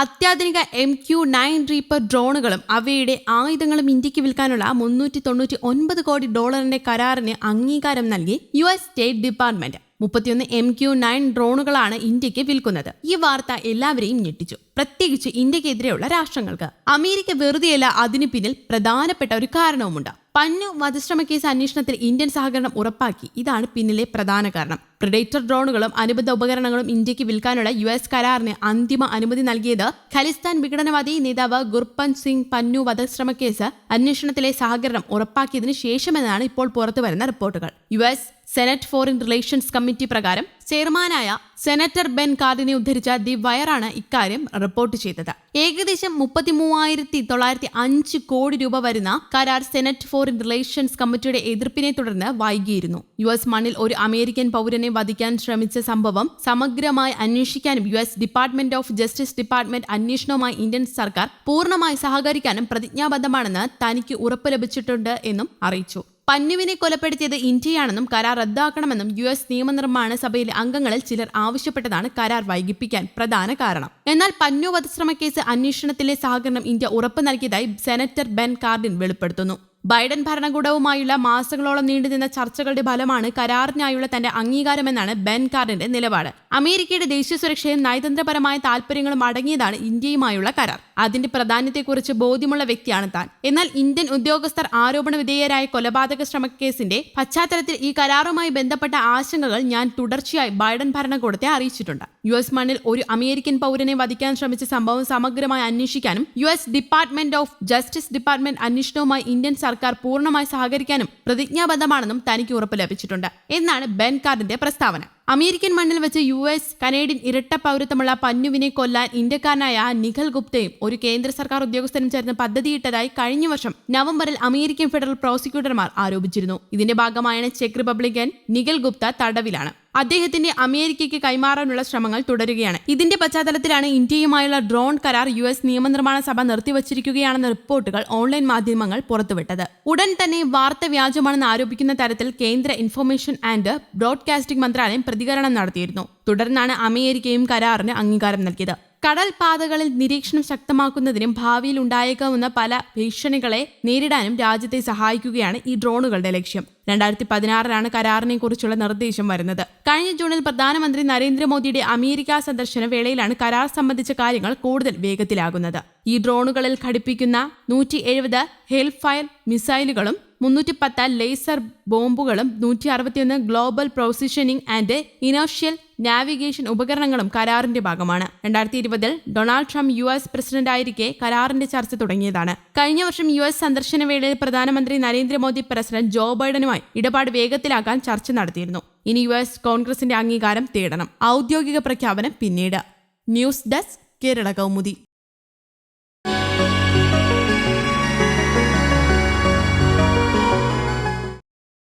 അത്യാധുനിക M Q nine Reaper ഡ്രോണുകളും അവയുടെ ആയുധങ്ങളും ഇന്ത്യയ്ക്ക് വിൽക്കാനുള്ള മുന്നൂറ്റി തൊണ്ണൂറ്റി ഒൻപത് കോടി ഡോളറിന്റെ കരാറിന് അംഗീകാരം നൽകി യു എസ് സ്റ്റേറ്റ് ഡിപ്പാർട്ട്മെന്റ്. മുപ്പത്തിയൊന്ന് എം ക്യു നയൻ ഡ്രോണുകളാണ് ഇന്ത്യയ്ക്ക് വിൽക്കുന്നത്. ഈ വാർത്ത എല്ലാവരെയും ഞെട്ടിച്ചു. പ്രത്യേകിച്ച് ഇന്ത്യക്കെതിരെയുള്ള രാഷ്ട്രങ്ങൾക്ക്. അമേരിക്ക വെറുതെയല്ല അതിനു പിന്നിൽ പ്രധാനപ്പെട്ട ഒരു കാരണവുമുണ്ട്. പന്നു വധശ്രമ കേസ് അന്വേഷണത്തിൽ ഇന്ത്യൻ സഹകരണം ഉറപ്പാക്കി. ഇതാണ് പിന്നിലെ പ്രധാന കാരണം. പ്രിഡേറ്റർ ഡ്രോണുകളും അനുബന്ധ ഉപകരണങ്ങളും ഇന്ത്യയ്ക്ക് വിൽക്കാനുള്ള യു എസ് കരാറിന് അന്തിമ അനുമതി നൽകിയത് ഖലിസ്ഥാൻ വിഘടനവാദി നേതാവ് ഗുർപന്ത് സിംഗ് പന്നു വധശ്രമ കേസ് അന്വേഷണത്തിലെ സഹകരണം ഉറപ്പാക്കിയതിനു ശേഷമെന്നാണ് ഇപ്പോൾ പുറത്തുവരുന്ന റിപ്പോർട്ടുകൾ. U S senate foreign relations committee പ്രകാരം ചെയർമാനായ സെനറ്റർ ബെൻ കാർഡിനെ ഉദ്ധരിച്ച ദി വയറാണ് ഇക്കാര്യം റിപ്പോർട്ട് ചെയ്തത്. ഏകദേശം മുപ്പത്തി മൂവായിരത്തി തൊള്ളായിരത്തി അഞ്ച് കോടി രൂപ വരുന്ന കരാർ സെനറ്റ് ഫോറിൻ റിലേഷൻസ് കമ്മിറ്റിയുടെ എതിർപ്പിനെ തുടർന്ന് വൈകിയിരുന്നു. യു എസ് മണ്ണിൽ ഒരു അമേരിക്കൻ പൗരനെ വധിക്കാൻ ശ്രമിച്ച സംഭവം സമഗ്രമായി അന്വേഷിക്കാനും U S department of justice department അന്വേഷണവുമായി ഇന്ത്യൻ സർക്കാർ പൂർണമായി സഹകരിക്കാനും പ്രതിജ്ഞാബദ്ധമാണെന്ന് തനിക്ക് ഉറപ്പ് ലഭിച്ചിട്ടുണ്ട് എന്നും അറിയിച്ചു. പന്നുവിനെ കൊലപ്പെടുത്തിയത് ഇന്ത്യയാണെന്നും കരാർ റദ്ദാക്കണമെന്നും യു എസ് നിയമനിർമ്മാണ സഭയിലെ അംഗങ്ങളിൽ ചിലർ ആവശ്യപ്പെട്ടതാണ് കരാർ വൈകിപ്പിക്കാൻ പ്രധാന കാരണം. എന്നാൽ പന്നു വധശ്രമ കേസ് അന്വേഷണത്തിലെ സഹകരണം ഇന്ത്യ ഉറപ്പ് നൽകിയതായി സെനറ്റർ ബെൻ കാർഡിൻ വെളിപ്പെടുത്തുന്നു. ബൈഡൻ ഭരണകൂടവുമായുള്ള മാസങ്ങളോളം നീണ്ടുനിന്ന ചർച്ചകളുടെ ഫലമാണ് കരാറിനായുള്ള തന്റെ അംഗീകാരമെന്നാണ് ബെൻ കാർഡിന്റെ നിലപാട്. അമേരിക്കയുടെ ദേശീയ സുരക്ഷയും നയതന്ത്രപരമായ താൽപര്യങ്ങളും അടങ്ങിയതാണ് ഇന്ത്യയുമായുള്ള കരാർ. അതിന്റെ പ്രാധാന്യത്തെക്കുറിച്ച് ബോധ്യമുള്ള വ്യക്തിയാണ് താൻ. എന്നാൽ ഇന്ത്യൻ ഉദ്യോഗസ്ഥർ ആരോപണ വിധേയരായ കൊലപാതക ശ്രമക്കേസിന്റെ പശ്ചാത്തലത്തിൽ ഈ കരാറുമായി ബന്ധപ്പെട്ട ആശങ്കകൾ ഞാൻ തുടർച്ചയായി ബൈഡൻ ഭരണകൂടത്തെ അറിയിച്ചിട്ടുണ്ട്. യു എസ് മണ്ണിൽ ഒരു അമേരിക്കൻ പൗരനെ വധിക്കാൻ ശ്രമിച്ച സംഭവം സമഗ്രമായി അന്വേഷിക്കാനും U S department of justice department അന്വേഷണവുമായി ഇന്ത്യൻ സർക്കാർ പൂർണമായി സഹകരിക്കാനും പ്രതിജ്ഞാബദ്ധമാണെന്നും തനിക്ക് ഉറപ്പ് ലഭിച്ചിട്ടുണ്ട്. എന്നാണ് ബെൻ കാർഡിന്റെ പ്രസ്താവന. അമേരിക്കൻ മണ്ണിൽ വെച്ച് യു എസ് കനേഡിയൻ ഇരട്ട പൗരത്വമുള്ള പന്നുവിനെ കൊല്ലാൻ ഇന്ത്യക്കാരനായ നിഖൽ ഗുപ്തയും ഒരു കേന്ദ്ര സർക്കാർ ഉദ്യോഗസ്ഥനും ചേർന്ന് പദ്ധതിയിട്ടതായി കഴിഞ്ഞ വർഷം നവംബറിൽ അമേരിക്കൻ ഫെഡറൽ പ്രോസിക്യൂട്ടർമാർ ആരോപിച്ചിരുന്നു. ഇതിന്റെ ഭാഗമായാണ് ചെക്ക് റിപ്പബ്ലിക്കൻ നിഖൽ ഗുപ്ത തടവിലാണ്. അദ്ദേഹത്തിന്റെ അമേരിക്കയ്ക്ക് കൈമാറാനുള്ള ശ്രമങ്ങൾ തുടരുകയാണ്. ഇതിന്റെ പശ്ചാത്തലത്തിലാണ് ഇന്ത്യയുമായുള്ള ഡ്രോൺ കരാർ യു എസ് നിയമനിർമ്മാണ സഭ നിർത്തിവച്ചിരിക്കുകയാണെന്ന റിപ്പോർട്ടുകൾ ഓൺലൈൻ മാധ്യമങ്ങൾ പുറത്തുവിട്ടത്. ഉടൻ തന്നെ വാർത്ത വ്യാജമാണെന്ന് ആരോപിക്കുന്ന തരത്തിൽ കേന്ദ്ര ഇൻഫർമേഷൻ ആൻഡ് ബ്രോഡ്കാസ്റ്റിംഗ് മന്ത്രാലയം പ്രതികരണം നടത്തിയിരുന്നു. തുടർന്നാണ് അമേരിക്കയും കരാറിന് അംഗീകാരം നൽകിയത്. കടൽ പാതകളിൽ നിരീക്ഷണം ശക്തമാക്കുന്നതിനും ഭാവിയിൽ ഉണ്ടായേക്കാവുന്ന പല ഭീഷണികളെ നേരിടാനും രാജ്യത്തെ സഹായിക്കുകയാണ് ഈ ഡ്രോണുകളുടെ ലക്ഷ്യം. രണ്ടായിരത്തി പതിനാറിലാണ് കരാറിനെ കുറിച്ചുള്ള നിർദ്ദേശം വരുന്നത്. കഴിഞ്ഞ ജൂണിൽ പ്രധാനമന്ത്രി നരേന്ദ്രമോദിയുടെ അമേരിക്ക സന്ദർശന വേളയിലാണ് കരാർ സംബന്ധിച്ച കാര്യങ്ങൾ കൂടുതൽ വേഗത്തിലാകുന്നത്. ഈ ഡ്രോണുകളിൽ ഘടിപ്പിക്കുന്ന നൂറ്റി എഴുപത് ഹെൽഫയർ മിസൈലുകളും മുന്നൂറ്റി പത്ത് ലേസർ ബോംബുകളും നൂറ്റി അറുപത്തിയൊന്ന് global positioning and inertial navigation ഉപകരണങ്ങളും കരാറിന്റെ ഭാഗമാണ്. രണ്ടായിരത്തി ഇരുപതിൽ ഡൊണാൾഡ് ട്രംപ് യു എസ് പ്രസിഡന്റായിരിക്കെ കരാറിന്റെ ചർച്ച തുടങ്ങിയതാണ്. കഴിഞ്ഞ വർഷം യു എസ് സന്ദർശന വേളയിൽ പ്രധാനമന്ത്രി നരേന്ദ്രമോദി പ്രസിഡന്റ് ജോ ബൈഡനുമായി ഇടപാട് വേഗത്തിലാക്കാൻ ചർച്ച നടത്തിയിരുന്നു. ഇനി യു എസ് കോൺഗ്രസിന്റെ അംഗീകാരം തേടണം. ഔദ്യോഗിക പ്രഖ്യാപനം പിന്നീട്. News desk Kerala Kaumudi.